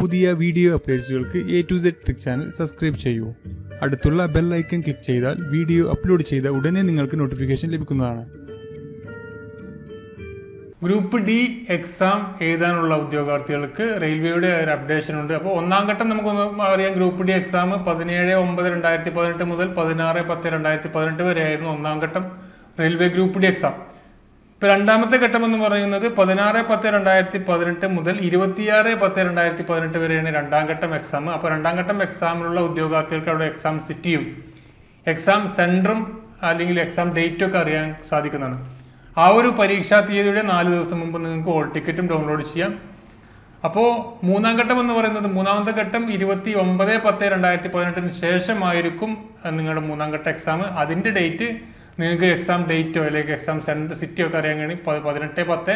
പുതിയ video അപ്ഡേറ്റ്സുകൾക്ക് A to Z trick channel subscribe ചെയ്യൂ. അടുത്തുള്ള ബെൽ ഐക്കൺ ക്ലിക്ക് ചെയ്താൽ വീഡിയോ അപ്ലോഡ് ചെയ്ത ഉടനെ നിങ്ങൾക്ക് നോട്ടിഫിക്കേഷൻ ലഭിക്കുന്നതാണ്. ഗ്രൂപ്പ് ഡി എക്സാം എഴുതാനുള്ള ഉദ്യോഗാർത്ഥികൾക്ക് റെയിൽവേയുടെ ഒരു അപ്ഡേഷൻ ഉണ്ട്. അപ്പോൾ ഒന്നാം ഘട്ടം നമുക്കൊന്ന് അറിയാം. ഗ്രൂപ്പ് ഡി എക്സാം പതിനേഴ് ഒമ്പത് രണ്ടായിരത്തി പതിനെട്ട് മുതൽ പതിനാറ് പത്ത് രണ്ടായിരത്തി പതിനെട്ട് വരെയായിരുന്നു ഒന്നാം ഘട്ടം റെയിൽവേ ഗ്രൂപ്പ് ഡി എക്സാം ഇപ്പൊ രണ്ടാമത്തെ ഘട്ടം എന്ന് പറയുന്നത് പതിനാറ് പത്ത് രണ്ടായിരത്തി പതിനെട്ട് മുതൽ ഇരുപത്തിയാറ് പത്ത് രണ്ടായിരത്തി പതിനെട്ട് വരെയാണ് രണ്ടാം ഘട്ടം എക്സാം അപ്പോൾ രണ്ടാം ഘട്ടം എക്സാമിലുള്ള ഉദ്യോഗാർത്ഥികൾക്ക് അവിടെ എക്സാം സിറ്റിയും എക്സാം സെന്ററും അല്ലെങ്കിൽ എക്സാം ഡേറ്റും ഒക്കെ അറിയാൻ സാധിക്കുന്നതാണ്. ആ ഒരു പരീക്ഷാ തീയതിയുടെ നാല് ദിവസം മുമ്പ് നിങ്ങൾക്ക് ഓൾ ടിക്കറ്റും ഡൗൺലോഡ് ചെയ്യാം. അപ്പോൾ മൂന്നാം ഘട്ടം എന്ന് പറയുന്നത് മൂന്നാമത്തെ ഘട്ടം ഇരുപത്തി ഒമ്പത് പത്ത് രണ്ടായിരത്തി പതിനെട്ടിന് ശേഷമായിരിക്കും നിങ്ങളുടെ മൂന്നാം ഘട്ട എക്സാം അതിന്റെ ഡേറ്റ് നിങ്ങൾക്ക് എക്സാം ഡേറ്റോ അല്ലെങ്കിൽ എക്സാം സെന്റർ സിറ്റിയോ ഒക്കെ അറിയാൻ കഴിയും. പതിനെട്ട് പത്ത്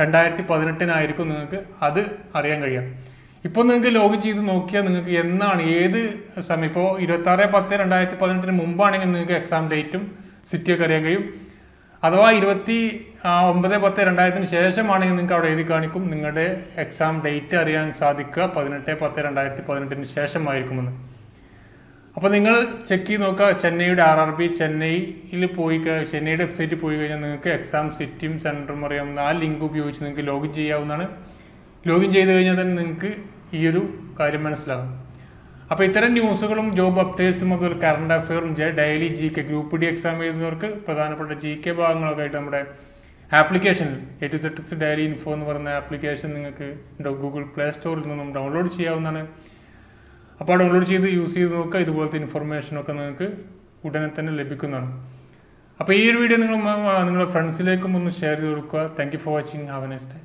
രണ്ടായിരത്തി പതിനെട്ടിനായിരിക്കും നിങ്ങൾക്ക് അത് അറിയാൻ കഴിയാം ഇപ്പോൾ നിങ്ങൾക്ക് ലോഗിൻ ചെയ്ത് നോക്കിയാൽ നിങ്ങൾക്ക് എന്നാണ് ഏത് സമയം? ഇപ്പോൾ ഇരുപത്താറ് പത്ത് രണ്ടായിരത്തി പതിനെട്ടിന് മുമ്പാണെങ്കിൽ നിങ്ങൾക്ക് എക്സാം ഡേറ്റും സിറ്റിയൊക്കെ അറിയാൻ കഴിയും. അഥവാ ഇരുപത്തി ഒമ്പത് പത്ത് രണ്ടായിരത്തിന് ശേഷമാണെങ്കിൽ നിങ്ങൾക്ക് അവിടെ എഴുതി കാണിക്കും നിങ്ങളുടെ എക്സാം ഡേറ്റ് അറിയാൻ സാധിക്കുക പതിനെട്ട് പത്ത് രണ്ടായിരത്തി പതിനെട്ടിന് ശേഷമായിരിക്കുമെന്ന്. അപ്പോൾ നിങ്ങൾ ചെക്ക് ചെയ്ത് നോക്കുക ചെന്നൈയുടെ ആർ ആർ ബി ചെന്നൈയിൽ പോയി ചെന്നൈയുടെ വെബ്സൈറ്റിൽ പോയി കഴിഞ്ഞാൽ നിങ്ങൾക്ക് എക്സാം സിറ്റിയും സെന്ററും അറിയാവുന്ന ആ ലിങ്ക് ഉപയോഗിച്ച് നിങ്ങൾക്ക് ലോഗിൻ ചെയ്യാവുന്നതാണ്. ലോഗിൻ ചെയ്ത് കഴിഞ്ഞാൽ തന്നെ നിങ്ങൾക്ക് ഈ ഒരു കാര്യം മനസ്സിലാകും അപ്പോൾ ഇത്തരം ന്യൂസുകളും ജോബ് അപ്ഡേറ്റ്സും അതുപോലെ current അഫെയറും daily G K group D exam എഴുതുന്നവർക്ക് പ്രധാനപ്പെട്ട ജി കെ ഭാഗങ്ങളൊക്കെ ആയിട്ട് നമ്മുടെ ആപ്ലിക്കേഷനിൽ A to zetics diary info എന്ന് പറയുന്ന ആപ്ലിക്കേഷൻ നിങ്ങൾക്ക് ഗൂഗിൾ പ്ലേ സ്റ്റോറിൽ നിന്നും ഡൗൺലോഡ് ചെയ്യാവുന്നതാണ്. അപ്പോൾ ഡൗൺലോഡ് ചെയ്ത് യൂസ് ചെയ്ത് നോക്കുക. ഇതുപോലത്തെ ഇൻഫർമേഷനൊക്കെ നിങ്ങൾക്ക് ഉടനെ തന്നെ ലഭിക്കുന്നതാണ്. അപ്പോൾ ഈ ഒരു വീഡിയോ നിങ്ങൾ നിങ്ങളുടെ ഫ്രണ്ട്സിലേക്കും ഒന്ന് ഷെയർ ചെയ്ത് കൊടുക്കുക. Thank for watching have a next